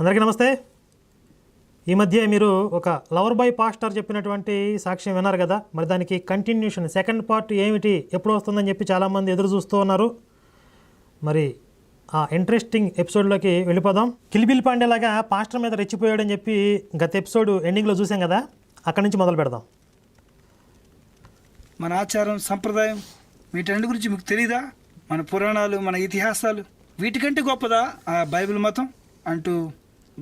అందరికీ నమస్తే. ఈ మధ్య మీరు ఒక లవర్ బాయ్ పాస్టర్ చెప్పినటువంటి సాక్ష్యం విన్నారు కదా. మరి దానికి కంటిన్యూషన్ సెకండ్ పార్ట్ ఏమిటి ఎప్పుడు వస్తుందని చెప్పి చాలామంది ఎదురు చూస్తూ ఉన్నారు. మరి ఆ ఇంట్రెస్టింగ్ ఎపిసోడ్లోకి వెళ్ళిపోదాం. కిల్బిల్ పాండేలాగా పాస్టర్ మీద రెచ్చిపోయాడని చెప్పి గత ఎపిసోడ్ ఎండింగ్లో చూసాం కదా. అక్కడి నుంచి మొదలు పెడదాం. మన ఆచారం సంప్రదాయం వీటన్నిటి గురించి మీకు తెలీదా? మన పురాణాలు మన ఇతిహాసాలు వీటికంటే గొప్పదా ఆ బైబిల్ మతం అంటూ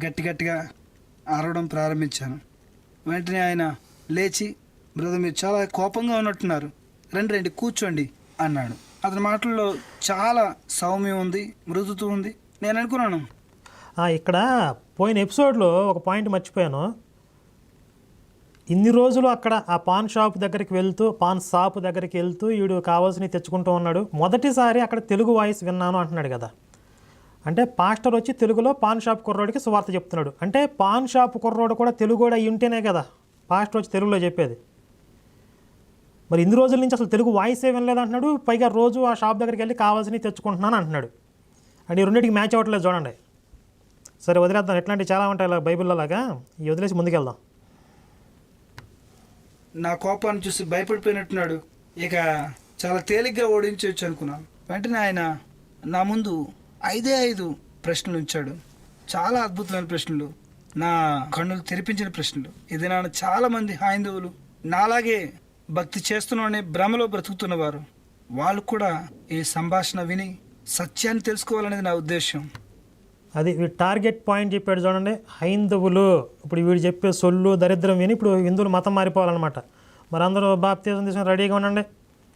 గట్టి గట్టిగా అరవడం ప్రారంభించాను. వెంటనే ఆయన లేచి బ్రదర్ మీరు చాలా కోపంగా ఉన్నట్టున్నారు. రండి రండి కూర్చోండి అన్నాడు. అతని మాటల్లో చాలా సౌమ్యం ఉంది మృదుతూ ఉంది. నేను అనుకున్నాను. ఇక్కడ పోయిన ఎపిసోడ్లో ఒక పాయింట్ మర్చిపోయాను. ఇన్ని రోజులు అక్కడ ఆ పాన్ షాప్ దగ్గరికి వెళ్తూ పాన్ షాప్ దగ్గరికి వెళ్తూ వీడు కావాల్సినవి తెచ్చుకుంటూ ఉన్నాడు. మొదటిసారి అక్కడ తెలుగు వాయిస్ విన్నాను అంటున్నాడు కదా. అంటే పాస్టర్ వచ్చి తెలుగులో పాన్ షాప్ కుర్రోడికి సువార్త చెప్తున్నాడు. అంటే పాన్ షాప్ కుర్రోడు కూడా తెలుగు కూడా అయి ఉంటేనే కదా పాస్టర్ వచ్చి తెలుగులో చెప్పేది. మరి ఇన్ని రోజుల నుంచి అసలు తెలుగు వాయిస్ ఏమీ లేదంటున్నాడు అంటున్నాడు పైగా రోజు ఆ షాప్ దగ్గరికి వెళ్ళి కావాల్సినవి తెచ్చుకుంటున్నాను అంటున్నాడు. అంటే ఈ రెండింటికి మ్యాచ్ అవ్వట్లేదు చూడండి. సరే వదిలేద్దాం. ఎట్లాంటివి చాలా ఉంటాయి ఇలా బైబిల్లో లాగా. వదిలేసి ముందుకెళ్దాం. నా కోపాన్ని చూసి భయపడిపోయినట్టున్నాడు. ఇక చాలా తేలిగ్గా ఓడించవచ్చు అనుకున్నాను. వెంటనే ఆయన నా ముందు ఐదే ఐదు ప్రశ్నలు ఉంచాడు. చాలా అద్భుతమైన ప్రశ్నలు. నా కన్నులు తెరిపించిన ప్రశ్నలు. ఇది నా చాలా మంది హైందవులు నాలాగే భక్తి చేస్తున్నానే భ్రమలో బ్రతుకుతున్నవారు. వాళ్ళు కూడా ఈ సంభాషణ విని సత్యాన్ని తెలుసుకోవాలనేది నా ఉద్దేశం అది వీడు టార్గెట్ పాయింట్ చెప్పాడు చూడండి. హైందవులు ఇప్పుడు వీడు చెప్పే సొల్లు దరిద్రం విని ఇప్పుడు హిందువులు మతం మారిపోవాలన్నమాట. మరి అందరూ బాప్తీసం తీసుకుని రెడీగా ఉండండి.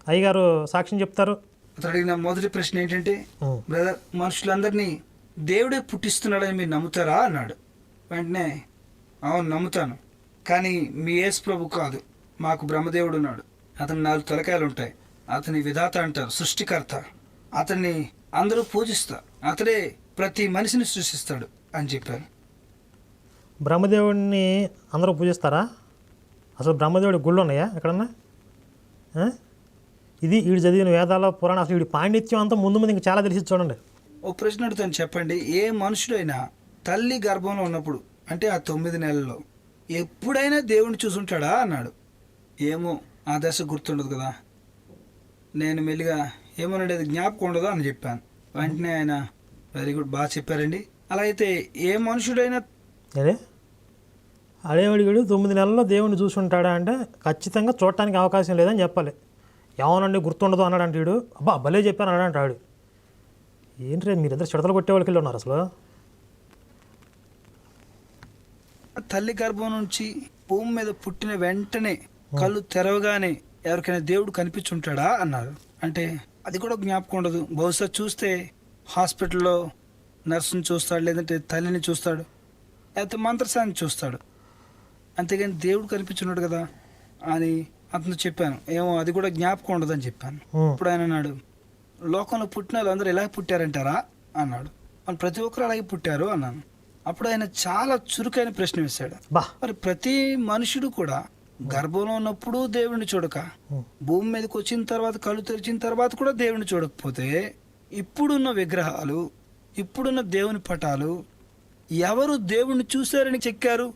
అయ్యగారు సాక్ష్యం చెప్తారు. అతడు అడిగిన మొదటి ప్రశ్న ఏంటంటే. బ్రదర్ మనుషులందరినీ దేవుడే పుట్టిస్తున్నాడని మీరు నమ్ముతారా? అన్నాడు. వెంటనే అవును నమ్ముతాను. కానీ మీ యేసు ప్రభు కాదు మాకు బ్రహ్మదేవుడు ఉన్నాడు. అతని నాలుగు తలకాయలు ఉంటాయి. అతని విధాత అంటారు సృష్టికర్త. అతన్ని అందరూ పూజిస్తారు అతడే ప్రతి మనిషిని సృష్టిస్తాడు అని చెప్పారు. బ్రహ్మదేవుడిని అందరూ పూజిస్తారా? అసలు బ్రహ్మదేవుడి గుళ్ళు ఉన్నాయా ఎక్కడన్నా? ఇది వీడు చదివిన వేదాల పురాణ అసలు వీడి పాండిత్యం అంతా ముందు ముందు ఇంకా చాలా తెలిసి చూడండి. ఒక ప్రశ్న అడుగుతాను చెప్పండి. ఏ మనుషుడైనా తల్లి గర్భంలో ఉన్నప్పుడు అంటే ఆ తొమ్మిది నెలల్లో ఎప్పుడైనా దేవుణ్ణి చూసుంటాడా? అన్నాడు. ఏమో ఆ దశ గుర్తుండదు కదా. నేను మెల్లిగా ఏమన్నాడు అది జ్ఞాపకం ఉండదు అని చెప్పాను. వెంటనే ఆయన వెరీ గుడ్ బాగా చెప్పారండి. అలా అయితే ఏ మనుషుడైనా అదే అడేవాడిగాడు తొమ్మిది నెలల్లో దేవుణ్ణి చూసుంటాడా అంటే ఖచ్చితంగా చూడటానికి అవకాశం లేదని చెప్పాలి. ఏమోనండి గుర్తుండదు అన్నాడు వీడు అబ్బా భలే చెప్పాను అన్నాడు అంటాడు ఏంటి మీరిద్దరు చిడతలు కొట్టేవాళ్ళకి వెళ్ళి ఉన్నారు అసలు? తల్లి గర్భం నుంచి భూమి మీద పుట్టిన వెంటనే కళ్ళు తెరవగానే ఎవరికైనా దేవుడు కనిపించుంటాడా అన్నారు. అంటే అది కూడా జ్ఞాపకం ఉండదు. బహుశా చూస్తే హాస్పిటల్లో నర్సుని చూస్తాడు లేదంటే తల్లిని చూస్తాడు లేకపోతే మంత్రసాన్ని చూస్తాడు. అంతేగాని దేవుడు కనిపించున్నాడు కదా అని అతను చెప్పాను ఏమో అది కూడా జ్ఞాపకం ఉండదని చెప్పాను. ఇప్పుడు ఆయన అన్నాడు లోకంలో పుట్టిన వాళ్ళందరూ ఎలా పుట్టారంటారా? అన్నాడు. వాళ్ళు ప్రతి ఒక్కరు అలాగే పుట్టారు అన్నాను. అప్పుడు ఆయన చాలా చురుకైన ప్రశ్న వేశాడు. మరి ప్రతి మనుషుడు కూడా గర్భంలో ఉన్నప్పుడు దేవుణ్ణి చూడక. భూమి మీదకి వచ్చిన తర్వాత కళ్ళు తెరిచిన తర్వాత కూడా దేవుణ్ణి చూడకపోతే ఇప్పుడున్న విగ్రహాలు ఇప్పుడున్న దేవుని పటాలు ఎవరు దేవుణ్ణి చూశారని చెక్కారు?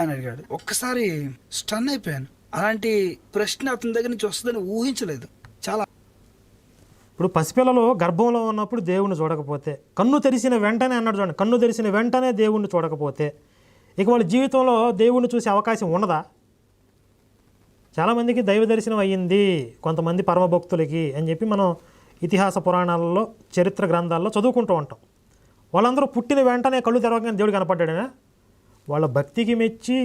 అని అడిగాడు. ఒక్కసారి స్టన్ అయిపోయాను. అలాంటి ప్రశ్న అతని దగ్గర నుంచి వస్తుందని ఊహించలేదు. చాలా ఇప్పుడు పసిపిల్లలు గర్భంలో ఉన్నప్పుడు దేవుణ్ణి చూడకపోతే కన్ను తెరిసిన వెంటనే అన్నాడు చూడండి కన్ను తెరిసిన వెంటనే దేవుణ్ణి చూడకపోతే ఇక వాళ్ళ జీవితంలో దేవుణ్ణి చూసే అవకాశం ఉండదా చాలామందికి దైవ దర్శనం అయ్యింది కొంతమంది పరమభక్తులకి అని చెప్పి మనం ఇతిహాస పురాణాలలో చరిత్ర గ్రంథాల్లో చదువుకుంటూ ఉంటాం. వాళ్ళందరూ పుట్టిన వెంటనే కళ్ళు తెరవగానే దేవుడు కనపడ్డాడనే? వాళ్ళ భక్తికి మెచ్చి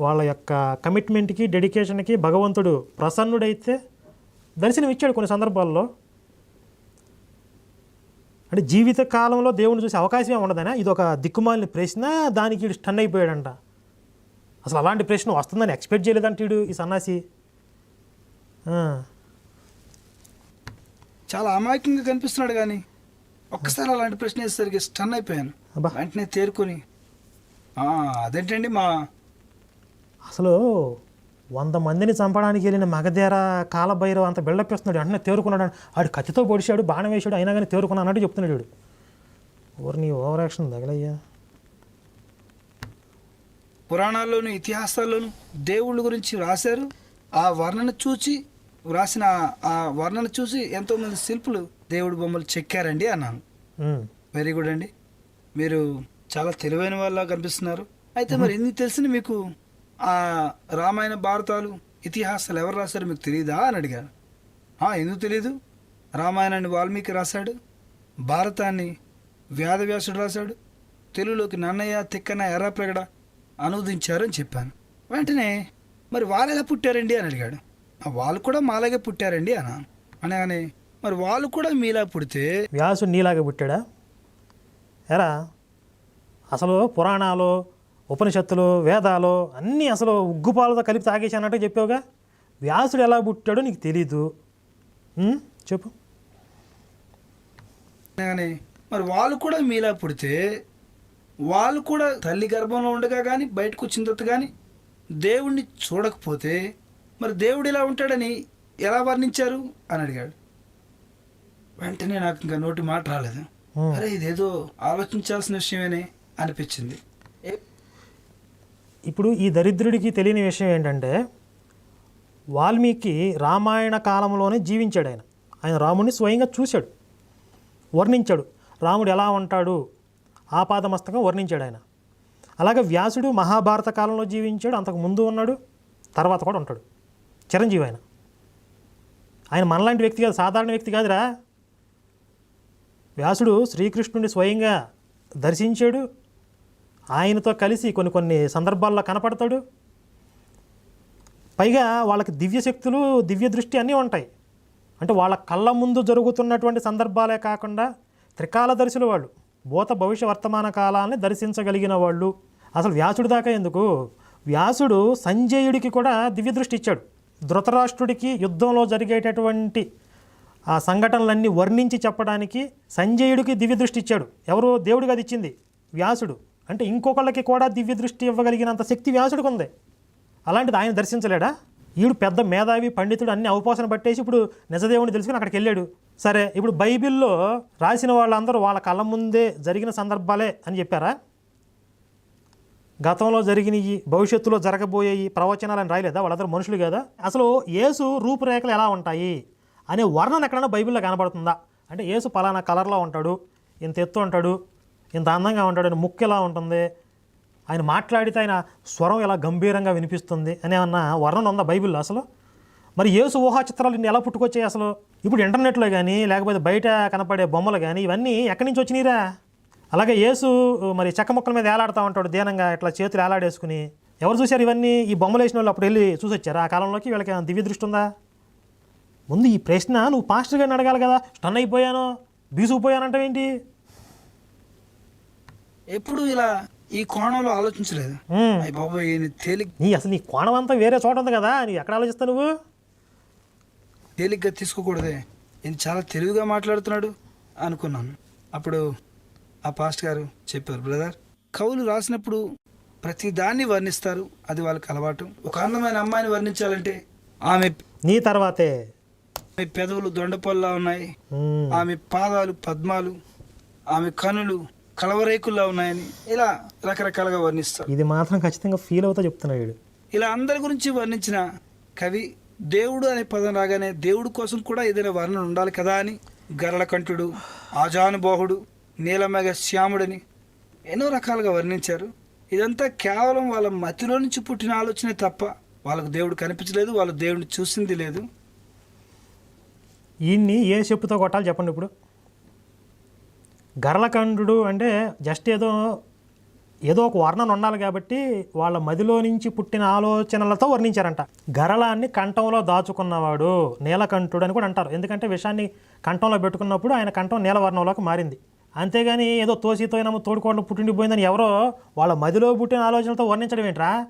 వాళ్ళ యొక్క కమిట్మెంట్కి డెడికేషన్కి భగవంతుడు ప్రసన్నుడైతే దర్శనం ఇచ్చాడు కొన్ని సందర్భాల్లో. అంటే జీవిత కాలంలో దేవుని చూసే అవకాశమే ఉండదనా ఇది ఒక దిక్కుమాలిన ప్రశ్న దానికి వీడు స్టన్ అయిపోయాడంట. అసలు అలాంటి ప్రశ్న వస్తుందని ఎక్స్పెక్ట్ చేయలేదంట వీడు ఈ సన్నాసి. చాలా అమాయకంగా కనిపిస్తున్నాడు కానీ ఒక్కసారి అలాంటి ప్రశ్న వేసేసరికి స్టన్ అయిపోయాను. వెంటనే తేరుకొని "ఆ, అదేంటండి మా అసలు వంద మందిని చంపడానికి వెళ్ళిన మగధేర కాలభైరవ అంత బిల్డప్ ఇస్తున్నాడు వెంటనే తేరుకున్నాడు. ఆడు కత్తితో పొడిచాడు బాణం వేసాడు అయినా కానీ తేరుకున్నా అన్నట్టు చెప్తున్నాడు వీడు ఓరు నీ ఓవర్ యాక్షన్ తగలయ్యా. పురాణాల్లోను ఇతిహాసాల్లోను దేవుళ్ళ గురించి రాశారు ఆ వర్ణన చూసి వ్రాసిన ఆ- వర్ణన చూసి ఎంతోమంది శిల్పులు దేవుడి బొమ్మలు చెక్కారండి అన్నాను. వెరీ గుడ్ అండి. మీరు చాలా తెలివైన వాళ్ళ కనిపిస్తున్నారు. అయితే మరి ఎన్ని తెలిసిన మీకు ఆ రామాయణ భారతాలు ఇతిహాసాలు ఎవరు రాశారో మీకు తెలియదా అని అడిగాను ఎందుకు తెలీదు? రామాయణాన్ని వాల్మీకి రాశాడు భారతాన్ని వ్యాధవ్యాసుడు రాశాడు తెలుగులోకి నన్నయ్య తిక్కన ఎర్రప్రగడ అనువదించారు అని చెప్పాను. వెంటనే మరి వాళ్ళు ఎలా పుట్టారండి? అని అడిగాడు. వాళ్ళు కూడా మాలాగే పుట్టారండి అన్నాను అనగానే మరి వాళ్ళు కూడా మీలా పుడితే వ్యాసుడు నీలాగా పుట్టాడా? ఎరా అసలు పురాణాలు ఉపనిషత్తులు వేదాలు అన్నీ అసలు ఉగ్గుపాలతో కలిపి తాగేసి అన్నట్టు చెప్పావుగా? వ్యాసుడు ఎలా పుట్టాడో నీకు తెలీదు. చెప్పు. మరి వాళ్ళు కూడా మీలా పుడితే వాళ్ళు కూడా తల్లి గర్భంలో ఉండగా కానీ బయటకు వచ్చిన తర్వాత కానీ దేవుణ్ణి చూడకపోతే మరి దేవుడు ఇలా ఉంటాడని ఎలా వర్ణించారు అని అడిగాడు. వెంటనే నాకు ఇంకా నోటి మాట రాలేదు. అరే ఇదేదో ఆలోచించాల్సిన విషయమేనే అనిపించింది. ఇప్పుడు ఈ దరిద్రుడికి తెలియని విషయం ఏంటంటే వాల్మీకి రామాయణ కాలంలోనే జీవించాడు ఆయన. ఆయన రాముడిని స్వయంగా చూశాడు. వర్ణించాడు. రాముడు ఎలా ఉంటాడు? ఆపాదమస్తకం వర్ణించాడు ఆయన. అలాగే వ్యాసుడు మహాభారత కాలంలో జీవించాడు. అంతకు ముందు ఉన్నాడు. తర్వాత కూడా ఉంటాడు. చిరంజీవి ఆయన. ఆయన మనలాంటి వ్యక్తి కాదు. సాధారణ వ్యక్తి కాదురా. వ్యాసుడు శ్రీకృష్ణుడిని స్వయంగా దర్శించాడు. ఆయనతో కలిసి కొన్ని కొన్ని సందర్భాల్లో కనపడతాడు. పైగా వాళ్ళకి దివ్య శక్తులు దివ్య దృష్టి అన్నీ ఉంటాయి. అంటే వాళ్ళ కళ్ళ ముందు జరుగుతున్నటువంటి సందర్భాలే కాకుండా త్రికాలదర్శులు వాళ్ళు భూత భవిష్య వర్తమాన కాలాన్ని దర్శించగలిగిన వాళ్ళు. అసలు వ్యాసుడి దాకా ఎందుకు? వ్యాసుడు సంజయుడికి కూడా దివ్య దృష్టి ఇచ్చాడు. ధృతరాష్ట్రుడికి యుద్ధంలో జరిగేటటువంటి ఆ సంఘటనలన్నీ వర్ణించి చెప్పడానికి సంజయుడికి దివ్య దృష్టి ఇచ్చాడు. ఎవరు దేవుడికి అది ఇచ్చింది వ్యాసుడు. అంటే ఇంకొకళ్ళకి కూడా దివ్య దృష్టి ఇవ్వగలిగినంత శక్తి వ్యాసుడికి ఉంది. అలాంటిది ఆయన దర్శించలేడా? ఈడు పెద్ద మేధావి పండితుడు అన్ని అవపోసన పట్టేసి ఇప్పుడు నిజదేవుని తెలుసుకుని అక్కడికి వెళ్ళాడు. సరే ఇప్పుడు బైబిల్లో రాసిన వాళ్ళందరూ వాళ్ళ కళ్ళ ముందే జరిగిన సందర్భాలే అని చెప్పారా? గతంలో జరిగినవి భవిష్యత్తులో జరగబోయేవి ప్రవచనాలని రాయలేదా? వాళ్ళందరూ మనుషులు కదా. అసలు యేసు రూపురేఖలు ఎలా ఉంటాయి అనే వర్ణన ఎక్కడైనా బైబిల్లో కనబడుతుందా? అంటే యేసు పలానా కలర్లో ఉంటాడు ఇంత ఎత్తు ఉంటాడు ఇంత అందంగా ఉంటాడు ముక్కు ఎలా ఉంటుంది? ఆయన మాట్లాడితే ఆయన స్వరం ఎలా గంభీరంగా వినిపిస్తుంది అనే అన్న వర్ణన ఉందా బైబిల్లో అసలు? మరి యేసు ఊహా చిత్రాలు ఇన్ని ఎలా పుట్టుకొచ్చాయి అసలు? ఇప్పుడు ఇంటర్నెట్లో కానీ లేకపోతే బయట కనపడే బొమ్మలు కానీ ఇవన్నీ ఎక్కడి నుంచి వచ్చినాయిరా అలాగే యేసు మరి చెక్క ముక్కల మీద ఏలాడుతూ ఉంటాడు దీనంగా ఇట్లా చేతులు ఏలాడేసుకుని. ఎవరు చూశారు ఇవన్నీ? ఈ బొమ్మలు వేసిన వాళ్ళు అప్పుడు వెళ్ళి చూసొచ్చారు? ఆ కాలంలోకి వీళ్ళకి ఏమైనా దివ్య దృష్టి ఉందా? ముందు ఈ ప్రశ్న నువ్వు పాస్టర్ గారిని అడగాలి కదా. స్టన్ అయిపోయాను? బీసుకుపోయానంటే ఏంటి ఎప్పుడు ఇలా ఈ కోణంలో ఆలోచించలేదు. అయ్య తేలిక నీ అసలు నీ కోణం అంతా వేరే చోట ఉంది కదా నీ ఎక్కడ ఆలోచిస్తావు నువ్వు? తేలిగ్గా తీసుకోకూడదే. ఈయన చాలా తెలివిగా మాట్లాడుతున్నాడు అనుకున్నాను. అప్పుడు ఆ పాస్ట్ గారు చెప్పారు బ్రదర్ కవులు రాసినప్పుడు ప్రతి దాన్ని వర్ణిస్తారు. అది వాళ్ళకి అలవాటు. ఒక అందమైన అమ్మాయిని వర్ణించాలంటే ఆమె నీ తర్వాతే. ఆమె పెదవులు దొండపల్లా ఉన్నాయి. ఆమె పాదాలు పద్మాలు. ఆమె కనులు కలవరేకుల్లా ఉన్నాయని ఇలా రకరకాలుగా వర్ణిస్తారు. ఇది మాత్రం ఖచ్చితంగా ఫీల్ అవుతా చెప్తున్నాడు వీడు. ఇలా అందరి గురించి వర్ణించిన కవి దేవుడు అనే పదం రాగానే దేవుడు కోసం కూడా ఏదైనా వర్ణన ఉండాలి కదా అని గరళకంఠుడు ఆజానుబాహుడు నీలమేఘ శ్యాముడని ఎన్నో రకాలుగా వర్ణించారు. ఇదంతా కేవలం వాళ్ళ మతిలో నుంచి పుట్టిన ఆలోచనే తప్ప వాళ్ళకు దేవుడు కనిపించలేదు వాళ్ళు దేవుడిని చూసింది లేదు. ఈయన్ని ఏ చెప్పుతో కొట్టాలి చెప్పండి ఇప్పుడు. గరళకంఠుడు అంటే జస్ట్ ఏదో ఏదో ఒక వర్ణన ఉండాలి కాబట్టి వాళ్ళ మదిలో నుంచి పుట్టిన ఆలోచనలతో వర్ణించారంట. గరళాన్ని కంఠంలో దాచుకున్నవాడు నీలకంఠుడు అని కూడా అంటారు. ఎందుకంటే విషాన్ని కంఠంలో పెట్టుకున్నప్పుడు ఆయన కంఠం నీలవర్ణంలోకి మారింది. అంతేగాని ఏదో తోసి తోయినము తోడుకోవడం పుట్టిండిపోయిందని ఎవరో వాళ్ళ మదిలో పుట్టిన ఆలోచనలతో వర్ణించడం ఏంట్రా?